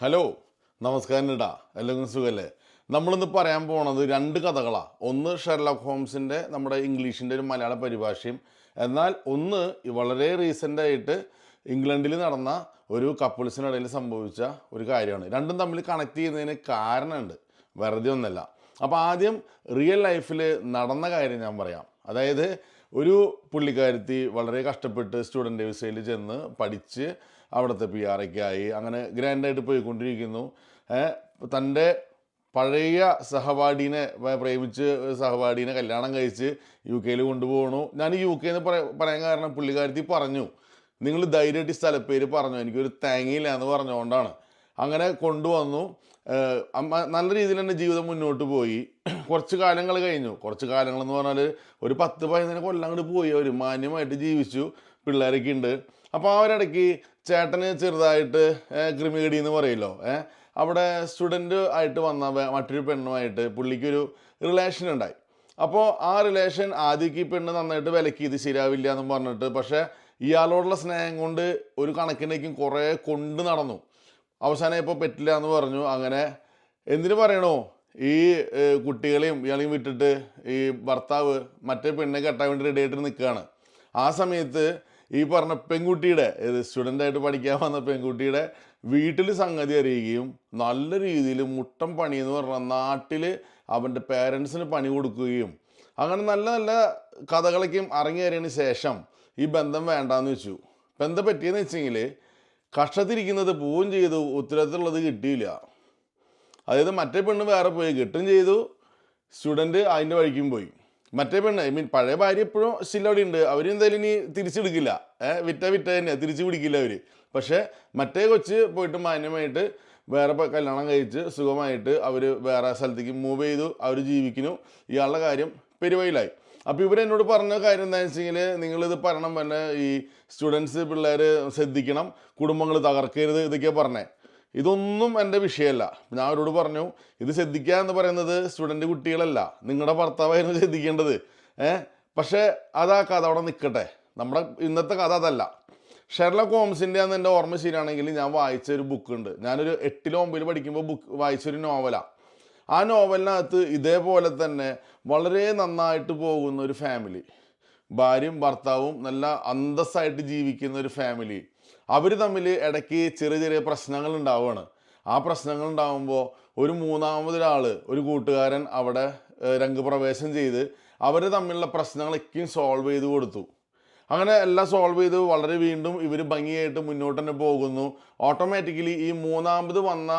Hello നമസ്കാരം ഇടാ എല്ലാവർക്കും സുഖല്ലേ? നമ്മളിന്ന് പറയാൻ പോണത് രണ്ട് കഥകളാണ് ഒന്ന് ഷെർലോക്ക് ഹോംസിന്റെ നമ്മുടെ ഇംഗ്ലീഷിന്റെ ഒരു മലയാള പരിഭാഷയും. എന്നാൽ ഒന്ന് വളരെ റീസെന്റായിട്ട് ഇംഗ്ലണ്ടിൽ നടന്ന ഒരു കപ്പിൾസിനിടയിൽ സംഭവിച്ച ഒരു കാര്യമാണ്. രണ്ടും തമ്മിൽ കണക്ട് ചെയ്യുന്നതിന് കാരണമുണ്ട്. വെറുതെ ഒന്നല്ല. അപ്പോൾ ആദ്യം റിയൽ ലൈഫിൽ നടന്ന കാര്യം ഞാൻ പറയാം. അതായത് ഒരു പുള്ളിക്കാരത്തി വളരെ കഷ്ടപ്പെട്ട് സ്റ്റുഡന്റ് വിസയിൽ ചെന്ന് പഠിച്ച് അവിടുത്തെ പി ആർ ആയി. അങ്ങനെ ഗ്രാൻഡായിട്ട് പോയിക്കൊണ്ടിരിക്കുന്നു. കൊണ്ടിരിക്കുന്നു തന്റെ പഴയ സഹപാഠിനെ പ്രേമിച്ച് സഹപാഠിനെ കല്യാണം കഴിച്ച് യു കെയിൽ കൊണ്ടുപോകണു. ഞാൻ യു കെ എന്ന് പറ- പറയാൻ കാരണം പുള്ളിക്കാരത്തി പറഞ്ഞു. നിങ്ങൾ ധൈര്യമായിട്ട് സ്ഥലപ്പേര് പറഞ്ഞു. എനിക്കൊരു തേങ്ങയില്ല എന്ന് പറഞ്ഞുകൊണ്ടാണ്. അങ്ങനെ കൊണ്ടുവന്നു. നല്ല രീതിയിൽ തന്നെ ജീവിതം മുന്നോട്ട് പോയി. കുറച്ച് കാലങ്ങൾ കഴിഞ്ഞു. കുറച്ച് കാലങ്ങൾ എന്ന് പറഞ്ഞാൽ ഒരു പത്ത് പതിനഞ്ച് കൊല്ലം അങ്ങോട്ട് പോയി. അവർ മാന്യമായിട്ട് ജീവിച്ചു. പിള്ളേരൊക്കെ ഉണ്ട് അപ്പോൾ അവരിടയ്ക്ക് ചേട്ടന് ചെറുതായിട്ട് ക്രിമികടി എന്ന് പറയുമല്ലോ ഏഹ് അവിടെ സ്റ്റുഡന്റ് ആയിട്ട് വന്ന മറ്റൊരു പെണ്ണുമായിട്ട് പുള്ളിക്കൊരു റിലേഷൻ ഉണ്ടായി അപ്പോൾ ആ റിലേഷൻ ആദ്യമൊക്കെ ഈ പെണ്ണ് നന്നായിട്ട് വിലക്കി ഇത് ശരിയാവില്ല എന്ന് പറഞ്ഞിട്ട് പക്ഷേ ഇയാളോടുള്ള സ്നേഹം കൊണ്ട് ഒരു കണക്കിനേക്കും കുറേ കൊണ്ട് നടന്നു. അവസാനം ഇപ്പോൾ പറ്റില്ല എന്ന് പറഞ്ഞു. അങ്ങനെ എന്തിനു പറയണോ? ഈ കുട്ടികളെയും ഇയാളെയും വിട്ടിട്ട് ഈ ഭർത്താവ് മറ്റേ പെണ്ണെ കെട്ടാൻ വേണ്ടി റെഡി ആയിട്ട് നിൽക്കുകയാണ് ആ സമയത്ത് ഈ പറഞ്ഞ പെൺകുട്ടിയുടെ സ്റ്റുഡന്റായിട്ട് പഠിക്കാൻ വന്ന പെൺകുട്ടിയുടെ വീട്ടിൽ സംഗതി അറിയുകയും നല്ല രീതിയിൽ മുട്ടം പണി എന്ന് പറഞ്ഞാൽ നാട്ടിൽ അവന്റെ പേരൻസിന് പണി കൊടുക്കുകയും അങ്ങനെ നല്ല നല്ല കഥകളൊക്കെയും ഇറങ്ങിയതിന് ശേഷം ഈ ബന്ധം വേണ്ടാന്ന് വെച്ചു. ബന്ധം പറ്റിയെന്ന് വെച്ചെങ്കിൽ കഷ്ടത്തിരിക്കുന്നത് പോവുകയും ചെയ്തു ഉത്തരത്തിലുള്ളത് കിട്ടിയില്ല. അതായത് മറ്റേ പെണ്ണ് വേറെ പോയി കിട്ടും ചെയ്തു സ്റ്റുഡന്റ് അതിന്റെ വഴിക്കും പോയി. മറ്റേ പെണ്ണ് ഐ മീൻ പഴയ ഭാര്യ എപ്പോഴും സ്റ്റിൽ അവിടെ ഉണ്ട് അവരെന്തായാലും ഇനി തിരിച്ചെടുക്കില്ല. ഏഹ് വിറ്റ വിറ്റ തന്നെ തിരിച്ചു പിടിക്കില്ല അവർ പക്ഷേ മറ്റേ കൊച്ച് പോയിട്ട് മാന്യമായിട്ട് വേറെ കല്യാണം കഴിച്ച് സുഖമായിട്ട് അവർ വേറെ സ്ഥലത്തേക്ക് മൂവ് ചെയ്തു അവർ ജീവിക്കുന്നു. ഇയാളുടെ കാര്യം പെരുവയിലായി അപ്പോൾ ഇവരെന്നോട് പറഞ്ഞ കാര്യം എന്താണെന്ന് വെച്ചെങ്കിൽ നിങ്ങളിത് പറയണം പിന്നെ ഈ സ്റ്റുഡൻസ് പിള്ളേർ ശ്രദ്ധിക്കണം കുടുംബങ്ങൾ തകർക്കരുത് ഇതൊക്കെയാണ് പറഞ്ഞേ. ഇതൊന്നും എന്റെ വിഷയമല്ല. ഞാൻ അവരോട് പറഞ്ഞു ഇത് ശ്രദ്ധിക്കുക എന്ന് പറയുന്നത് സ്റ്റുഡന്റ് കുട്ടികളല്ല. നിങ്ങളുടെ ഭർത്താവായിരുന്നു ശ്രദ്ധിക്കേണ്ടത്. ഏ? പക്ഷേ അതാ കഥ അവിടെ നിൽക്കട്ടെ നമ്മുടെ ഇന്നത്തെ കഥ അതല്ല. ഷെർലക് ഹോംസിന്റെ അന്ന് എന്റെ ഓർമ്മ ശരിയാണെങ്കിൽ ഞാൻ വായിച്ച ഒരു ബുക്ക് ഉണ്ട്. ഞാനൊരു എട്ടിലോ ഒമ്പതിൽ പഠിക്കുമ്പോൾ ബുക്ക് വായിച്ചൊരു നോവലാണ് ആ. നോവലിനകത്ത് ഇതേപോലെ തന്നെ വളരെ നന്നായിട്ട് പോകുന്ന ഒരു ഫാമിലി ഭാര്യയും ഭർത്താവും നല്ല അന്തസ്സായിട്ട് ജീവിക്കുന്ന ഒരു ഫാമിലി അവർ തമ്മിൽ ഇടയ്ക്ക് ചെറിയ ചെറിയ പ്രശ്നങ്ങൾ ഉണ്ടാവുകയാണ്. ആ പ്രശ്നങ്ങൾ ഉണ്ടാകുമ്പോൾ ഒരു മൂന്നാമതൊരാൾ ഒരു കൂട്ടുകാരൻ അവിടെ രംഗപ്രവേശം ചെയ്ത് അവർ തമ്മിലുള്ള പ്രശ്നങ്ങളൊക്കെയും സോൾവ് ചെയ്ത് കൊടുത്തു. അങ്ങനെ എല്ലാം സോൾവ് ചെയ്ത് വളരെ വീണ്ടും ഇവർ ഭംഗിയായിട്ട് മുന്നോട്ട് തന്നെ പോകുന്നു. ഓട്ടോമാറ്റിക്കലി ഈ മൂന്നാമത് വന്ന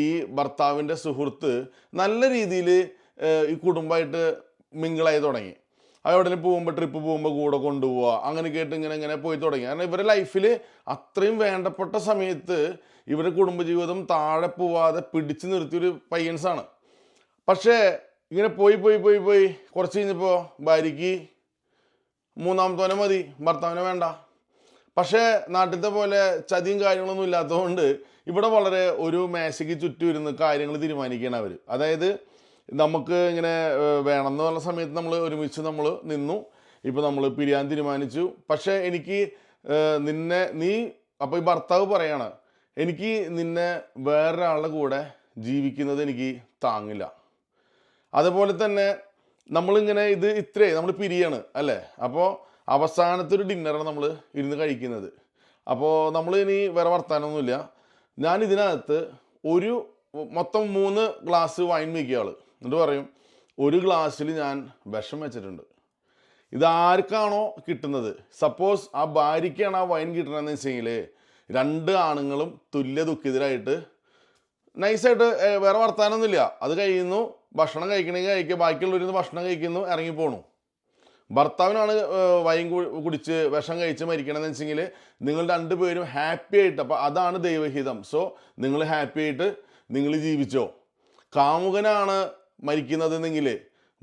ഈ ഭർത്താവിന്റെ സുഹൃത്ത് നല്ല രീതിയിൽ ഈ കുടുംബമായിട്ട് മിങ്കിളായി തുടങ്ങി. അവിടെ പോകുമ്പോൾ ട്രിപ്പ് പോകുമ്പോൾ കൂടെ കൊണ്ടുപോവുക അങ്ങനെ കേട്ട് ഇങ്ങനെ ഇങ്ങനെ പോയി തുടങ്ങി. കാരണം ഇവരുടെ ലൈഫിൽ അത്രയും വേണ്ടപ്പെട്ട സമയത്ത് ഇവരുടെ കുടുംബജീവിതം താഴെ പോവാതെ പിടിച്ചു നിർത്തിയൊരു പയ്യൻസാണ്. പക്ഷേ ഇങ്ങനെ പോയി പോയി പോയി പോയി കുറച്ച് കഴിഞ്ഞപ്പോൾ ഭാര്യയ്ക്ക് മൂന്നാമത്തോനെ മതി ഭർത്താവിനെ വേണ്ട. പക്ഷേ നാട്ടിലത്തെ പോലെ ചതിയും കാര്യങ്ങളൊന്നും ഇല്ലാത്തതുകൊണ്ട് ഇവിടെ വളരെ ഒരു മേശയ്ക്ക് ചുറ്റും ഇരുന്ന് കാര്യങ്ങൾ തീരുമാനിക്കുകയാണ് അവർ അതായത് നമുക്ക് ഇങ്ങനെ വേണമെന്ന് പറഞ്ഞ സമയത്ത് നമ്മൾ ഒരുമിച്ച് നമ്മൾ നിന്നു. ഇപ്പോൾ നമ്മൾ പിരിയാൻ തീരുമാനിച്ചു. പക്ഷേ എനിക്ക് നിന്നെ നീ അപ്പോൾ ഈ ഭർത്താവ് പറയാണ് എനിക്ക് നിന്നെ വേറൊരാളുടെ കൂടെ ജീവിക്കുന്നത് എനിക്ക് താങ്ങില്ല. അതുപോലെ തന്നെ നമ്മളിങ്ങനെ ഇത് ഇത്രേ നമ്മൾ പിരിയാണ് അല്ലേ? അപ്പോൾ അവസാനത്തെ ഒരു ഡിന്നറാണ് നമ്മൾ ഇരുന്ന് കഴിക്കുന്നത്. അപ്പോൾ നമ്മൾ ഇനി വേറെ വർത്താനമൊന്നുമില്ല ഞാൻ ഇതിനകത്ത് ഒരു മൊത്തം മൂന്ന് ഗ്ലാസ് വൈൻ വയ്ക്കുക ആൾ എന്നിട്ട് പറയും ഒരു ഗ്ലാസ്സിൽ ഞാൻ വിഷം വെച്ചിട്ടുണ്ട്. ഇത് ആർക്കാണോ കിട്ടുന്നത്? സപ്പോസ് ആ ഭാര്യയ്ക്കാണ് ആ വൈൻ കിട്ടണമെന്ന് വെച്ചെങ്കിൽ രണ്ട് ആണുങ്ങളും തുല്യ ദുഃഖിതരായിട്ട് നൈസായിട്ട് വേറെ വർത്താനമൊന്നുമില്ല അത് കഴിയുന്നു ഭക്ഷണം കഴിക്കണമെങ്കിൽ കഴിക്കുക ബാക്കിയുള്ളവരിന്ന് ഭക്ഷണം കഴിക്കുന്നു ഇറങ്ങിപ്പോണു ഭർത്താവിനാണ് വൈൻ കുടിച്ച് വിഷം കഴിച്ച് മരിക്കണമെന്ന് വെച്ചെങ്കിൽ നിങ്ങൾ രണ്ടുപേരും ഹാപ്പി ആയിട്ട് അപ്പോൾ അതാണ് ദൈവഹിതം. സോ നിങ്ങൾ ഹാപ്പി ആയിട്ട് നിങ്ങൾ ജീവിച്ചോ. കാമുകനാണ് മരിക്കുന്നതെന്നെങ്കിൽ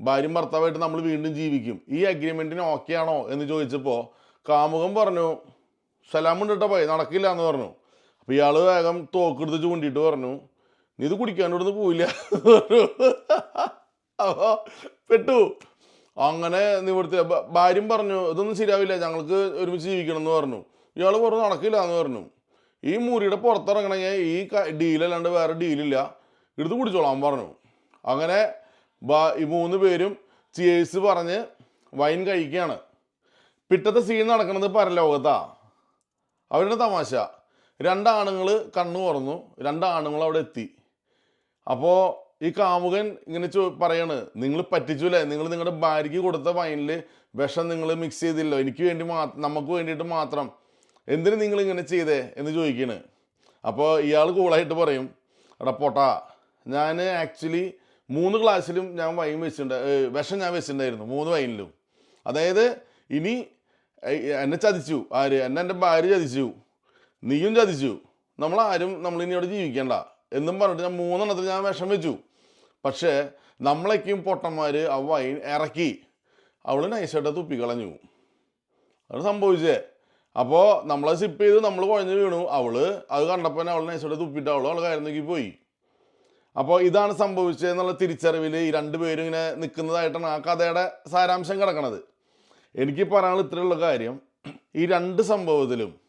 ഭാര്യയും ഭർത്താവായിട്ട് നമ്മൾ വീണ്ടും ജീവിക്കും. ഈ അഗ്രിമെന്റിന് ഓക്കെ ആണോ എന്ന് ചോദിച്ചപ്പോൾ കാമുകൻ പറഞ്ഞു സലാമുണ്ട് കേട്ടോ പോയി നടക്കില്ല എന്ന് പറഞ്ഞു. അപ്പോൾ ഇയാൾ വേഗം തോക്കെടുത്ത് ചൂണ്ടിയിട്ട് പറഞ്ഞു നീ ഇത് കുടിക്കാണ്ട് ഇവിടുന്ന് പോയില്ല അപ്പോൾ പെട്ടു. അങ്ങനെ നിവർത്തി ഭാര്യയും പറഞ്ഞു ഇതൊന്നും ശരിയാവില്ല ഞങ്ങൾക്ക് ഒരുമിച്ച് ജീവിക്കണം എന്ന് പറഞ്ഞു. ഇയാൾ പറഞ്ഞു നടക്കില്ല എന്ന് പറഞ്ഞു. ഈ മുറിയുടെ പുറത്തിറങ്ങണമെങ്കിൽ ഈ ഡീലല്ലാണ്ട് വേറെ ഡീലില്ല എടുത്ത് കുടിച്ചോളാം പറഞ്ഞു. അങ്ങനെ ഈ മൂന്ന് പേരും ചിയേഴ്സ് പറഞ്ഞ് വൈൻ കഴിക്കുകയാണ്. പിറ്റത്തെ സീൻ നടക്കുന്നത് പരലോകത്താ. അവരുടെ തമാശ. രണ്ടാണുങ്ങൾ കണ്ണു തുറന്നു. രണ്ടാണുങ്ങൾ അവിടെ എത്തി. അപ്പോൾ ഈ കാമുകൻ ഇങ്ങനെ ചോ പറയാണ് നിങ്ങൾ പറ്റിച്ചുല്ലേ നിങ്ങൾ നിങ്ങളുടെ ഭാര്യയ്ക്ക് കൊടുത്ത വൈനിൽ വിഷം നിങ്ങൾ മിക്സ് ചെയ്തില്ലോ എനിക്ക് വേണ്ടി മാ നമുക്ക് വേണ്ടിയിട്ട് മാത്രം. എന്തിനു നിങ്ങൾ ഇങ്ങനെ ചെയ്തേ? എന്ന് ചോദിക്കണേ. അപ്പോൾ ഇയാൾ കൂളായിട്ട് പറയും എടാ പൊട്ടാ ഞാൻ ആക്ച്വലി മൂന്ന് ക്ലാസ്സിലും ഞാൻ വൈൻ വെച്ചിട്ടുണ്ട്. വിഷം ഞാൻ വെച്ചിട്ടുണ്ടായിരുന്നു മൂന്ന് വൈനിലും അതായത് ഇനി എന്നെ ചതിച്ചു. ആര്? എന്നെ എന്റെ ഭാര്യ ചതിച്ചു. നീയും ചതിച്ചു. നമ്മളാരും നമ്മൾ ഇനി അവിടെ ജീവിക്കണ്ട എന്നും പറഞ്ഞിട്ട് ഞാൻ മൂന്നെണ്ണത്തിൽ ഞാൻ വിഷം വെച്ചു. പക്ഷേ നമ്മളൊക്കെയും പൊട്ടന്മാർ ആ വൈൻ ഇറക്കി. അവൾ നൈസായിട്ട് തുപ്പിക്കളഞ്ഞു അത് സംഭവിച്ചേ അപ്പോൾ നമ്മളെ സിപ്പ് ചെയ്ത് നമ്മൾ കുഴഞ്ഞ് വീണു. അവൾ അത് കണ്ടപ്പോൾ അവൾ നൈസായിട്ട് തുപ്പിയിട്ട് അവൾ അവൾ കയറുന്നെങ്കിൽ പോയി. അപ്പോൾ ഇതാണ് സംഭവിച്ചത് എന്നുള്ള തിരിച്ചറിവിൽ ഈ രണ്ടുപേരും ഇങ്ങനെ നിൽക്കുന്നതായിട്ടാണ് ആ കഥയുടെ സാരാംശം കിടക്കണത്. എനിക്ക് പറയാനുള്ള ഇത്രയുള്ള കാര്യം. ഈ രണ്ട് സംഭവത്തിലും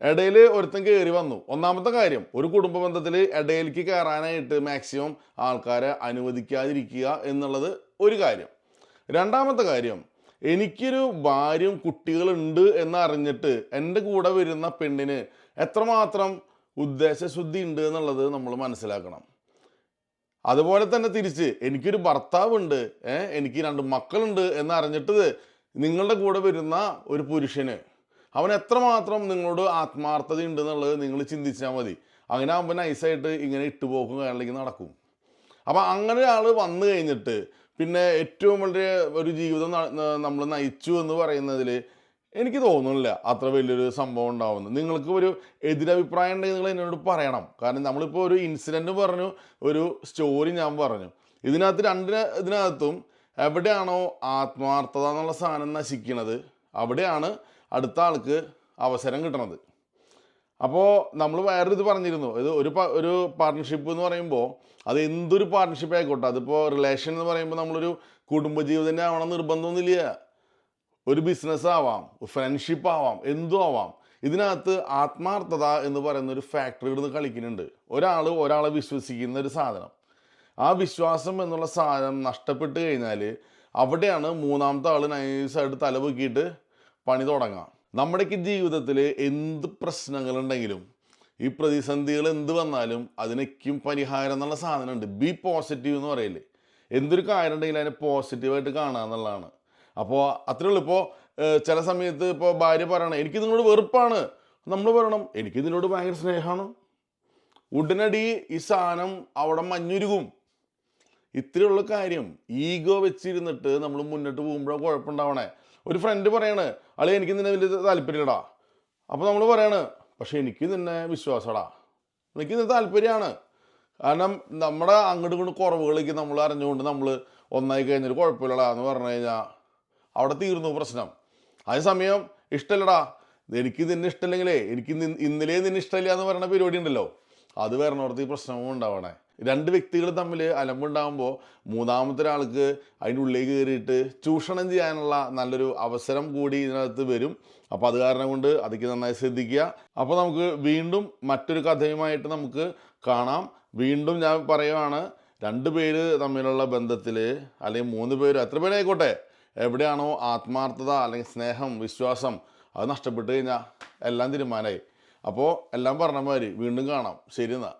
ഇടയിൽ ഒരുത്തൻ കയറി വന്നു. ഒന്നാമത്തെ കാര്യം ഒരു കുടുംബ ബന്ധത്തിൽ ഇടയിലേക്ക് കയറാനായിട്ട് മാക്സിമം ആൾക്കാരെ അനുവദിക്കാതിരിക്കുക എന്നുള്ളത് ഒരു കാര്യം. രണ്ടാമത്തെ കാര്യം എനിക്കൊരു ഭാര്യയും കുട്ടികളുണ്ട് എന്നറിഞ്ഞിട്ട് എന്റെ കൂടെ വരുന്ന പെണ്ണിന് എത്രമാത്രം ഉദ്ദേശശുദ്ധി ഉണ്ട് എന്നുള്ളത് നമ്മൾ മനസ്സിലാക്കണം. അതുപോലെ തന്നെ തിരിച്ച് എനിക്കൊരു ഭർത്താവുണ്ട് ഏഹ് എനിക്ക് രണ്ട് മക്കളുണ്ട് എന്നറിഞ്ഞിട്ട് നിങ്ങളുടെ കൂടെ വരുന്ന ഒരു പുരുഷന് അവൻ എത്രമാത്രം നിങ്ങളോട് ആത്മാർത്ഥത ഉണ്ടെന്നുള്ളത് നിങ്ങൾ ചിന്തിച്ചാൽ മതി. അങ്ങനെ ആകുമ്പോൾ നൈസായിട്ട് ഇങ്ങനെ ഇട്ടുപോക്കും കാര്യങ്ങളിലേക്ക് നടക്കും. അപ്പം അങ്ങനെ ഒരാൾ വന്നു കഴിഞ്ഞിട്ട് പിന്നെ ഏറ്റവും വളരെ ഒരു ജീവിതം നമ്മൾ നയിച്ചു എന്ന് പറയുന്നതിൽ എനിക്ക് തോന്നുന്നില്ല അത്ര വലിയൊരു സംഭവം ഉണ്ടാവുന്നു നിങ്ങൾക്ക് ഒരു എതിരഭിപ്രായം ഉണ്ടെങ്കിൽ നിങ്ങൾ എന്നോട് പറയണം. കാരണം നമ്മളിപ്പോൾ ഒരു ഇൻസിഡന്റ് പറഞ്ഞു ഒരു സ്റ്റോറി ഞാൻ പറഞ്ഞു. ഇതിനകത്ത് രണ്ട് ഇതിനകത്തും എവിടെയാണോ ആത്മാർത്ഥത എന്നുള്ള സാധനം നശിക്കുന്നത് അവിടെയാണ് അടുത്ത ആൾക്ക് അവസരം കിട്ടണത്. അപ്പോൾ നമ്മൾ വേറൊരു ഇത് പറഞ്ഞിരുന്നു. ഇത് ഒരു ഒരു പാർട്ട്ണർഷിപ്പ് എന്ന് പറയുമ്പോൾ അത് എന്തൊരു പാർട്ട്ണർഷിപ്പ് ആയിക്കോട്ടെ. അതിപ്പോൾ റിലേഷൻ എന്ന് പറയുമ്പോൾ നമ്മളൊരു കുടുംബജീവിതത്തിന്റെ ആവണം നിർബന്ധമൊന്നുമില്ല. ഒരു ബിസിനസ് ആവാം ഫ്രണ്ട്ഷിപ്പ് ആവാം എന്തും ആവാം. ഇതിനകത്ത് ആത്മാർത്ഥത എന്ന് പറയുന്ന ഒരു ഫാക്ടറി ഇവിടുന്ന് കളിക്കുന്നുണ്ട്. ഒരാൾ ഒരാളെ വിശ്വസിക്കുന്ന ഒരു സാധനം. ആ വിശ്വാസം എന്നുള്ള സാധനം നഷ്ടപ്പെട്ട് കഴിഞ്ഞാൽ അവിടെയാണ് മൂന്നാമത്തെ ആൾ നൈസായിട്ട് തലപൊക്കിയിട്ട് പണി തുടങ്ങാം. നമ്മുടെയൊക്കെ ജീവിതത്തിൽ എന്ത് പ്രശ്നങ്ങളുണ്ടെങ്കിലും ഈ പ്രതിസന്ധികൾ എന്ത് വന്നാലും അതിനൊക്കെയും പരിഹാരം എന്നുള്ള സാധനമുണ്ട്. ബി പോസിറ്റീവ് എന്ന് പറയില്ലേ എന്തൊരു കാര്യം ഉണ്ടെങ്കിലും അതിനെ പോസിറ്റീവായിട്ട് കാണുക എന്നുള്ളതാണ് അപ്പോൾ അത്രേ ഇപ്പോൾ ചില സമയത്ത് ഇപ്പോൾ ഭാര്യ പറയണം എനിക്ക് നിങ്ങളോട് വെറുപ്പാണ്. നമ്മൾ പറയണം എനിക്ക് ഇതിനോട് ഭയങ്കര സ്നേഹമാണ് ഉടനടി ഈ സാധനം അവിടെ മഞ്ഞുരുകും. ഇത്രയുള്ള കാര്യം. ഈഗോ വെച്ചിരുന്നിട്ട് നമ്മൾ മുന്നോട്ട് പോകുമ്പോഴോ കുഴപ്പമുണ്ടാവണേ. ഒരു ഫ്രണ്ട് പറയാണ് അളി എനിക്ക് നിന്നെ വലിയ താല്പര്യമില്ലടാ. അപ്പോൾ നമ്മൾ പറയാണ് പക്ഷേ എനിക്ക് നിന്നെ വിശ്വാസടാ എനിക്ക് നിന്നെ താല്പര്യമാണ്. കാരണം നമ്മുടെ അങ്ങോട്ടും ഇങ്ങോട്ടും കുറവുകളേക്ക് നമ്മൾ അറിഞ്ഞുകൊണ്ട് നമ്മൾ ഒന്നായി കഴിഞ്ഞൊരു കുഴപ്പമില്ലടാ എന്ന് പറഞ്ഞു കഴിഞ്ഞാൽ അവിടെ തീർന്നു പ്രശ്നം. അതേസമയം ഇഷ്ടമല്ലടാ എനിക്ക് നിന്നെ ഇഷ്ടമില്ലെങ്കിലേ എനിക്ക് ഇന്നലെ നിന്നെ ഇഷ്ടമില്ല എന്ന് പറയുന്ന പരിപാടി ഉണ്ടല്ലോ. അത് വരണോടത്ത് ഈ പ്രശ്നവും ഉണ്ടാവണേ. രണ്ട് വ്യക്തികൾ തമ്മിൽ അലമ്പുണ്ടാകുമ്പോൾ മൂന്നാമത്തെ ഒരാൾക്ക് അതിന്റെ ഉള്ളിലേക്ക് കയറിയിട്ട് ചൂഷണം ചെയ്യാനുള്ള നല്ലൊരു അവസരം കൂടി ഇതിനകത്ത് വരും. അപ്പോൾ അത് കാരണം കൊണ്ട് അതിക്ക് നന്നായി ശ്രദ്ധിക്കുക. അപ്പോൾ നമുക്ക് വീണ്ടും മറ്റൊരു കഥയുമായിട്ട് നമുക്ക് കാണാം. വീണ്ടും ഞാൻ പറയുവാണ് രണ്ട് പേര് തമ്മിലുള്ള ബന്ധത്തിൽ അല്ലെങ്കിൽ മൂന്ന് പേര് എത്ര പേരായിക്കോട്ടെ? എവിടെയാണോ ആത്മാർത്ഥത അല്ലെങ്കിൽ സ്നേഹം വിശ്വാസം അത് നഷ്ടപ്പെട്ട് കഴിഞ്ഞാൽ എല്ലാം തീരുമാനമായി. അപ്പോൾ എല്ലാം പറഞ്ഞ മാതിരി വീണ്ടും കാണാം. ശരി എന്നാ.